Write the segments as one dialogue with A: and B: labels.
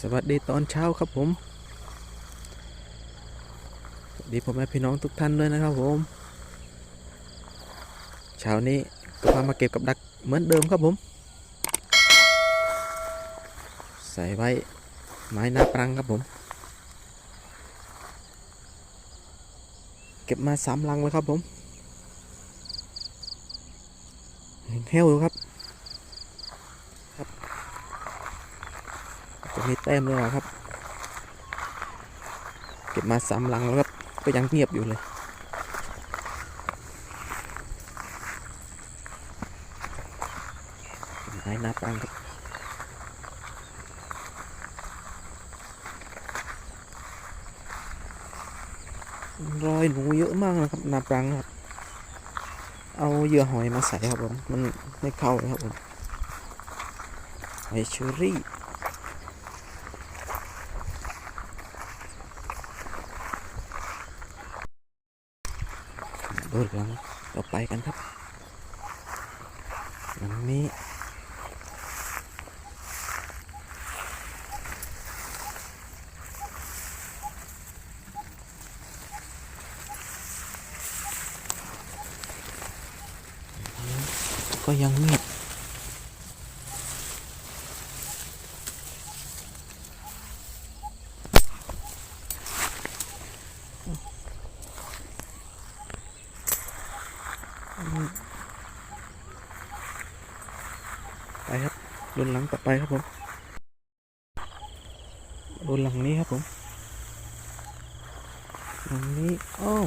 A: สวัสดีตอนเช้าครับผม สวัสดีพ่อแม่พี่น้องทุกท่านด้วยนะครับผม เช้านี้ก็พามาเก็บกับดักเหมือนเดิมครับผม ใส่ไว้ไม้หน้าปรังครับผม เก็บมาสามลังเลยครับผมเฮลอยู่ครับ จะ มีแต้มด้วยครับ เก็บมาสามลังแล้วครับก็ยังเงียบอยู่เลยไม้หน้าปังครับรอยหนูเยอะมากนะครับหนาปรังครับ เอาเหยื่อหอยมาใส่ครับผม มันไม่เข้าเลยครับผมหอยเชอรี่ ดูหลังต่อไปกันครับหลังนี้ก็ยังเงียบไป ครับรุนหลังต่อไปครับผมรุนหลังนี้ครับผมหลังนี้อ้าว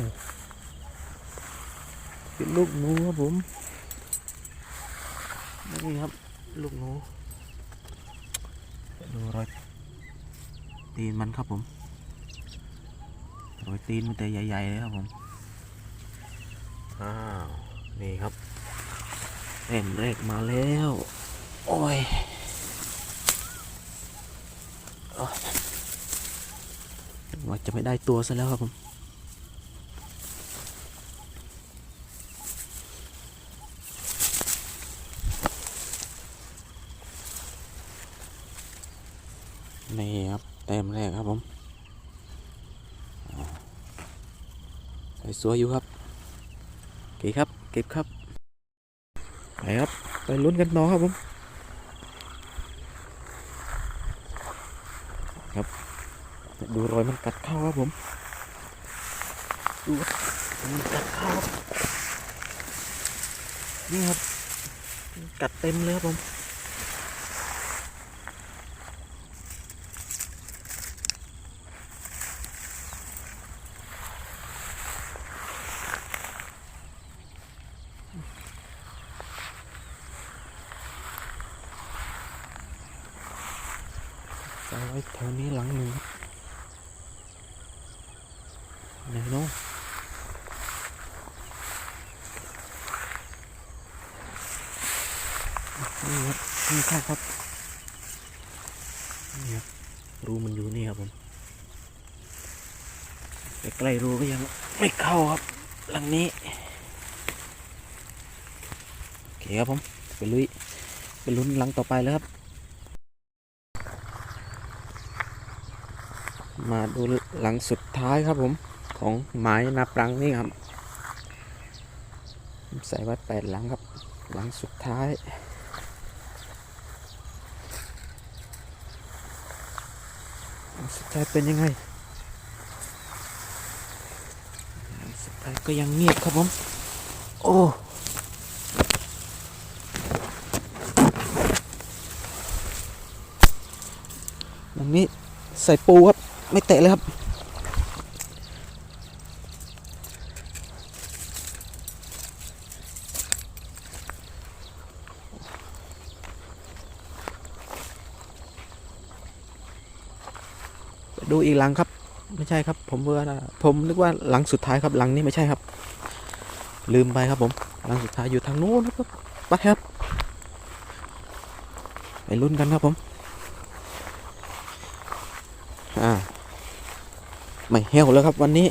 A: เป็นลูกหนูครับผมนี่ครับลูกหนูดูรอยตีนมันครับผมรอยตีนมันแต่ใหญ่ๆเลยครับผมอ้าวนี่ครับเอ็นแรกมาแล้ว โอ้ยว่าจะไม่ได้ตัวซะแล้วครับผมนี่ครับเต็มแรกครับผมอ่าใส่สวยอยู่ครับเก็บครับ เก็บครับ ไปครับ ไปลุ้นกันต่อครับผม ครับ ดูรอยมันกัดเข้าครับผมดูมันกัดเข้านี่ครับ กัดเต็มเลยครับผมจะไว้แถวนี้หลังหนึ่งครับ ไหนเนาะนี่ครับนี่ครับครับนี่ครับรูมันอยู่นี่ครับผมใกล้ๆรูก็ยังไม่เข้าครับ หลังนี้ โอเคครับผมไปลุยไปลุ้นหลังต่อไปแล้วครับ มาดูหลังสุดท้ายครับผม ของไม้นาปรังนี่ครับใส่ไว้แปดหลังครับ หลังสุดท้ายสุดท้ายเป็นยังไงสุดท้ายก็ยังเงียบครับผม โอ้หลังนี้ใส่ปูครับ ไม่เตะเลยครับ ดูอีกหลังครับ ไม่ใช่ครับ ผมว่าผมนึกว่าหลังสุดท้ายครับหลังนี้ไม่ใช่ครับ ลืมไปครับผมหลังสุดท้ายอยู่ทางนู้นครับไปครับไปลุ้นกันครับผมอ่าไม่เหี่ยวแล้วครับวันนี้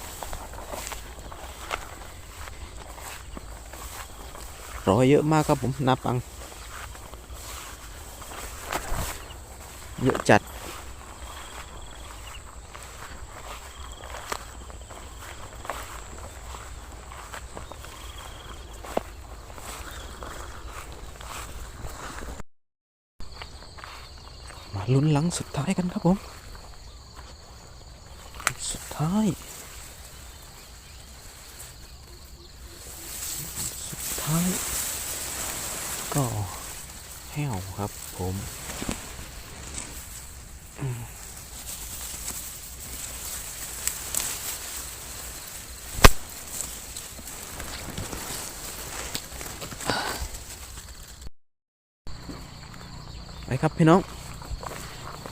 A: รอเยอะมากครับผมนับปัง เยอะจัด ลุ้นหลังสุดท้ายกันครับผม สุดท้าย สุดท้าย ก็แห้วครับผมอืมไปครับพี่น้อง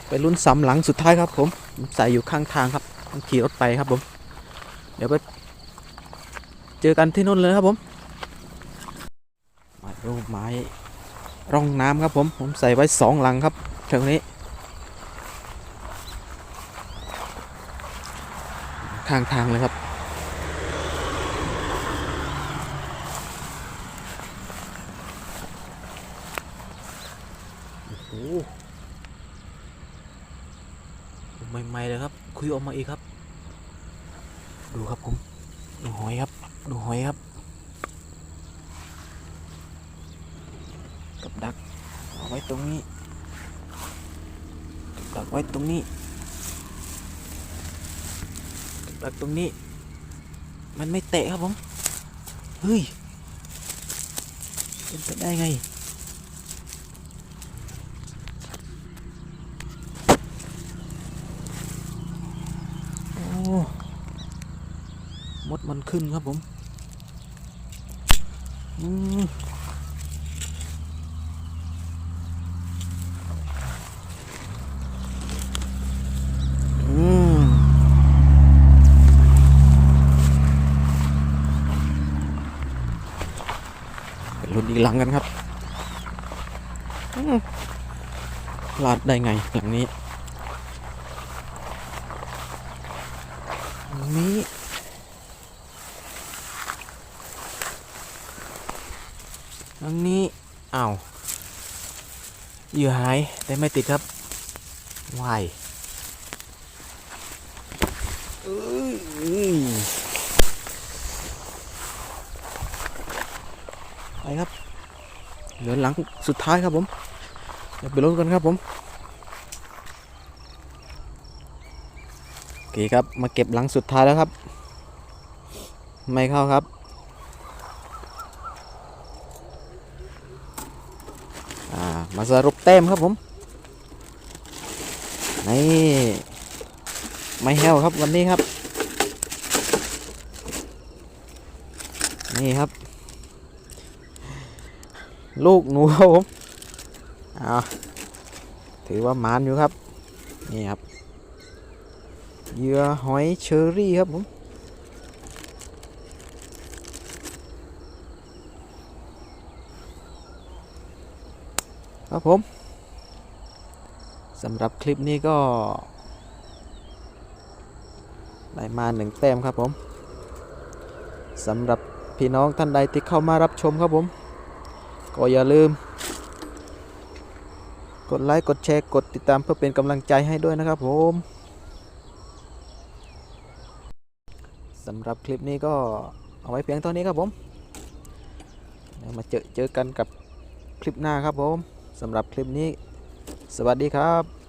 A: ไปลุ้นสำหลังสุดท้ายครับผมใส่อยู่ข้างทางครับต้องขี่รถไปครับผม เดี๋ยวไปเจอกันที่นู่นเลยครับผมไม้รูปไม้ร่องน้ำครับผม ผมใส่ไว้สองหลังครับแถวนี้ ข้างทางเลยครับโอ้ ใหม่ๆเลยครับ คุยออกมาอีกครับ ดูครับผมดูหอยครับ ดูหอยครับกับดักเอาไว้ตรงนี้กับดักไว้ตรงนี้กับดักตรงนี้ มันไม่เตะครับผมเฮ้ยเป็นไปได้ไง มดมันขึ้นครับผมอืมอืมไปลุ้นอีกหลังกันครับพลาดได้ไงหลังนี้ ตรง นี้ตรงนี้อ้าวเหยื่อหาย แต่ไม่ติดครับวายไปครับ เหลือหลังสุดท้ายครับผมเดี๋ยวไปลุ้นกันครับผม โอ เคครับ มาเก็บหลังสุดท้ายแล้วครับ ไม่เข้าครับอ่ามาสรุปแต้มครับผม นี่ ไม่แห้วครับวันนี้ครับ นี่ครับ ลูกหนูครับผม อ่า ถือว่ามานอยู่ครับ นี่ครับ เหยื่อหอยเชอรี่ครับผมครับผมสำหรับคลิปนี้ก็ได้มาหนึ่งแต้มครับผมสำหรับพี่น้องท่านใดที่เข้ามารับชมครับผม ก็อย่าลืม กดไลค์ กดแชร์ กดติดตามเพื่อเป็นกำลังใจให้ด้วยนะครับผม สำหรับคลิปนี้ก็เอาไว้เพียงเท่านี้ครับผมมาเจอเจอกันกับคลิปหน้าครับผมสำหรับคลิปนี้ สวัสดีครับ